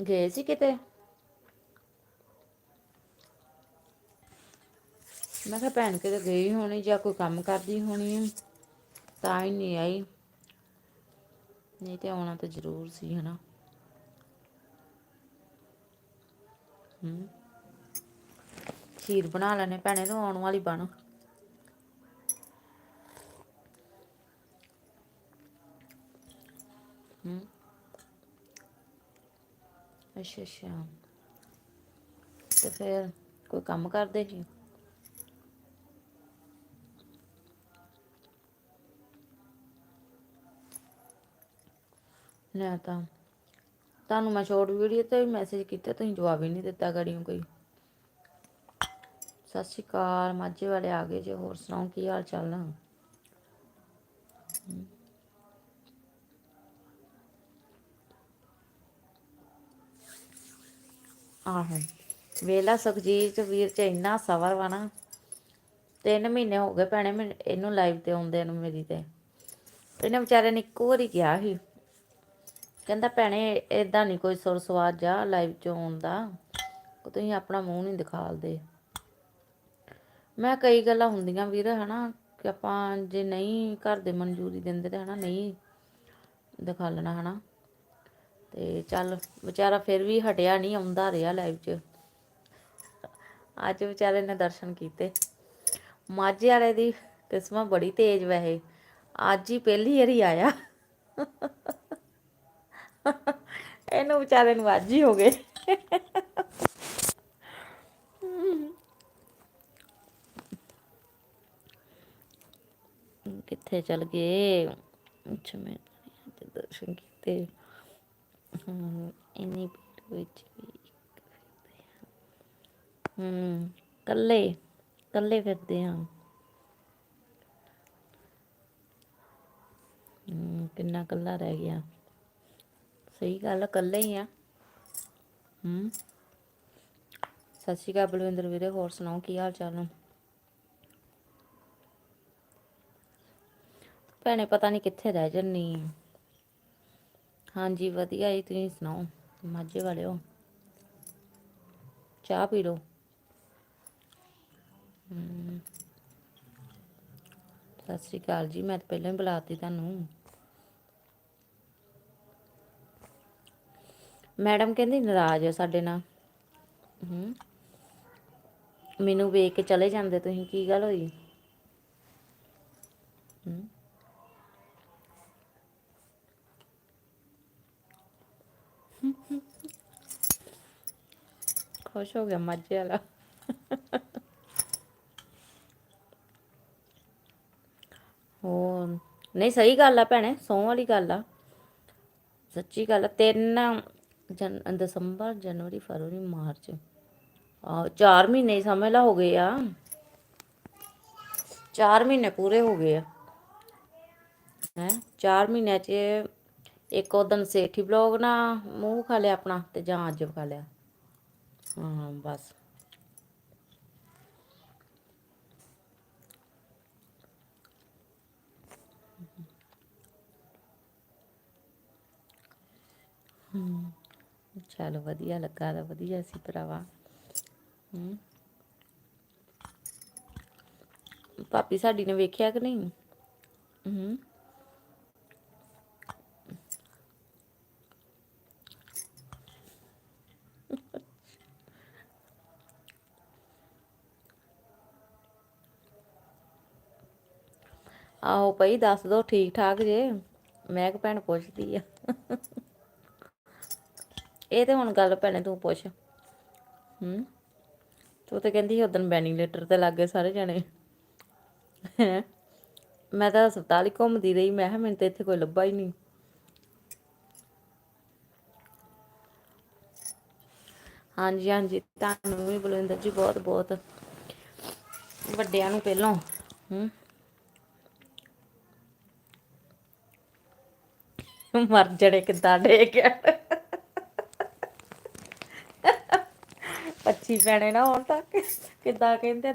ਗਏ ਸੀ ਕਿਤੇ ਮੈਂ ਕਿਹਾ ਭੈਣ ਕਿਤੇ ਗਈ ਹੋਣੀ, ਜਾਂ ਕੋਈ ਕੰਮ ਕਰਦੀ ਹੋਣੀ, ਤਾਂ ਹੀ ਨਹੀਂ ਆਈ। ਨਹੀਂ ਤੇ ਆਉਣਾ ਤਾਂ ਜ਼ਰੂਰ ਸੀ, ਹਨਾ। ਹੂੰ। ਖੀਰ ਬਣਾ ਲੈਣੇ, ਭੈਣੇ ਨੂੰ ਆਉਣ ਵਾਲੀ ਬਣ ਹੂੰ ਅੱਛਾ ਅੱਛਾ। ਤੇ ਫਿਰ ਕੋਈ ਕੰਮ ਕਰਦੇ ਸੀ ਨਾ ਤਾਂ, ਤੁਹਾਨੂੰ ਮੈਂ ਸ਼ਾਰਟ ਵੀਡੀਓ ਤੇ ਮੈਸੇਜ ਕੀਤਾ, ਤੁਸੀਂ ਜਵਾਬ ਹੀ ਨਹੀਂ ਦਿੱਤਾ ਗੜੀਆਂ ਕੋਈ। ਸਤਿ ਸ਼੍ਰੀ ਅਕਾਲ, ਮਾਝੇ ਵਾਲੇ ਆ ਗਏ ਜੇ, ਹੋਰ ਸੁਣਾਓ ਕੀ ਹਾਲ ਚਾਲ ਨਾ ਆਹੋ। ਵੇਲਾ ਸੁਖਜੀਤ ਵੀਰ ਚ ਇੰਨਾ ਸਬਰ ਵਾ ਨਾ, ਤਿੰਨ ਮਹੀਨੇ ਹੋ ਗਏ ਭੈਣੇ ਮੈਨੂੰ, ਇਹਨੂੰ ਲਾਈਵ ਤੇ ਆਉਂਦੇ ਨੂੰ ਮੇਰੀ ਤੇ। ਇਹਨੇ ਵਿਚਾਰੇ ਨੇ ਇੱਕੋ ਵਾਰੀ ਕਿਹਾ ਸੀ, ਕਹਿੰਦਾ ਭੈਣੇ ਇਦਾਂ ਨਹੀਂ ਕੋਈ ਸੁਰ ਸਵਾਦ ਜਾ ਲਾਈਵ ਚ ਆਉਣ ਦਾ, ਤੁਸੀਂ ਆਪਣਾ ਮੂੰਹ ਨਹੀਂ ਦਿਖਾਲਦੇ। ਮੈਂ ਕਈ ਗੱਲਾਂ ਹੁੰਦੀਆਂ ਵੀਰ, ਹਨਾ, ਕਿ ਆਪਾਂ ਜੇ ਨਹੀਂ ਘਰ ਦੇ ਮਨਜ਼ੂਰੀ ਦਿੰਦੇ ਤੇ ਹਨਾ ਨਹੀਂ ਦਿਖਾਲਣਾ, ਹਨਾ। ਤੇ ਚੱਲ ਵਿਚਾਰਾ ਫਿਰ ਵੀ ਹਟਿਆ ਨਹੀਂ, ਆਉਂਦਾ ਰਿਹਾ ਲਾਈਵ 'ਚ। ਅੱਜ ਵਿਚਾਰੇ ਨੇ ਦਰਸ਼ਨ ਕੀਤੇ। ਮਾਝੇ ਵਾਲੇ ਦੀ ਕਿਸਮਤ ਬੜੀ ਤੇਜ਼ ਵੈਸੇ। ਅੱਜ ਹੀ ਪਹਿਲੀ ਵਾਰੀ ਆਇਆ। ਇਹਨੂੰ ਵਿਚਾਰੇ ਨੂੰ ਅੱਜ ਹੀ ਹੋ ਗਏ। ਕਿੱਥੇ ਚਲ ਗਏ? ਅੱਛਾ, ਮੈਂ ਦਰਸ਼ਨ ਕੀਤੇ। ਇੰਨੀ ਭੀੜ ਵਿੱਚ ਵੀ ਹਮ ਕੱਲੇ ਕੱਲੇ ਫਿਰਦੇ ਹਾਂ ਹਮ ਕਿੰਨਾ ਕੱਲਾ ਰਹਿ ਗਿਆ ਸਹੀ ਗੱਲ ਕੱਲੇ ਹੀ ਆ ਹਮ ਸਤਿ ਸ਼੍ਰੀ ਅਕਾਲ ਬਲਵਿੰਦਰ ਵੀਰੇ ਹੋਰ ਸੁਣਾਓ ਕੀ ਹਾਲ ਚਾਲ ਨੇ ਭੈਣੇ ਪਤਾ ਨਹੀਂ ਕਿੱਥੇ ਰਹਿ ਜੰਨੀ ਆ। ਹਾਂਜੀ ਵਧੀਆ ਜੀ ਤੁਸੀਂ ਸੁਣਾਓ? ਮਾਝੇ ਵਾਲੇ ਹੋ? ਚਾਹ ਪੀ ਲਓ। ਹਮ, ਸਤਿ ਸ਼੍ਰੀ ਅਕਾਲ ਜੀ ਮੈਂ ਤਾਂ ਪਹਿਲਾਂ ਹੀ ਬੁਲਾਤੀ ਤੁਹਾਨੂੰ। ਮੈਡਮ ਕਹਿੰਦੀ ਨਾਰਾਜ਼ ਆ ਸਾਡੇ ਨਾਲ। ਹਮ। ਮੈਨੂੰ ਵੇਖ ਕੇ ਚਲੇ ਜਾਂਦੇ ਤੁਸੀਂ ਕੀ ਗੱਲ ਹੋਈ ਹਮ ਖੁਸ਼ ਹੋ ਗਿਆ ਮਾਝੇ ਵਾਲਾ ਹੋਰ, ਨਹੀਂ ਸਹੀ ਗੱਲ ਆ ਭੈਣੇ, ਸੌਂ ਵਾਲੀ ਗੱਲ ਆ। ਸੱਚੀ ਗੱਲ ਆ, ਤਿੰਨ ਜਨ, ਦਸੰਬਰ, ਜਨਵਰੀ, ਫਰਵਰੀ, ਮਾਰਚ। ਆ ਚਾਰ ਮਹੀਨੇ ਹੀ ਸਮਝ ਲਾ ਹੋ ਗਏ ਆ। ਚਾਰ ਮਹੀਨੇ ਪੂਰੇ ਹੋ ਗਏ ਆ। ਹੈ, ਚਾਰ ਮਹੀਨਿਆਂ ਚ ਇੱਕ ਉਦਣ ਸੇਠੀ ਬਲੌਗ ਨਾ ਮੂੰਹ ਖਾ ਲਿਆ ਆਪਣਾ ਤੇ ਜਾਂ ਅੱਜ ਖਾ ਲਿਆ। ਹਾਂ, ਬਸ। ਚਲ ਵਧੀਆ ਲੱਗਾ ਤਾਂ ਵਧੀਆ ਸੀ ਭਰਾਵਾ। ਹੂੰ ਪਾਪੀ ਸਾਡੀ ਨੇ ਵੇਖਿਆ ਕਿ ਨਹੀਂ? ਹੂੰ ਆਹੋ ਪਈ ਦੱਸ ਦੋ ਠੀਕ ਠਾਕ ਜੇ। ਮੈਂ ਭੈਣ ਪੁੱਛਦੀ ਆ। ਇਹ ਤੇ ਹੁਣ ਗੱਲ ਭੈਣੇ ਤੂੰ ਪੁੱਛ। ਹੂੰ। ਤੂੰ ਤੇ ਕਹਿੰਦੀ ਉਦੋਂ ਵੈਨੀਲੇਟਰ ਤੇ ਲੱਗ ਗਏ ਸਾਰੇ ਜਣੇ। ਮੈਂ ਤਾਂ ਹਸਪਤਾਲ ਹੀ ਘੁੰਮਦੀ ਰਹੀ। ਮੈਂ ਕਿਹਾ ਮੈਨੂੰ ਤਾਂ ਇੱਥੇ ਕੋਈ ਲੱਭਾ ਹੀ ਨਹੀਂ। ਹਾਂਜੀ ਹਾਂਜੀ। ਤੁਹਾਨੂੰ ਵੀ ਬਲਵਿੰਦਰ ਜੀ ਬਹੁਤ ਬਹੁਤ ਵੱਡਿਆਂ ਨੂੰ ਪਹਿਲਾਂ। ਹੂੰ। ਮਰ ਜਣੇ ਕਿੱਦਾਂ ਡੇ ਗਿਆ ਪੱਚੀ ਪੈਣੇ ਨਾ ਹੁਣ ਤੱਕ। ਕਿੱਦਾਂ ਕਹਿੰਦੇ ਆ,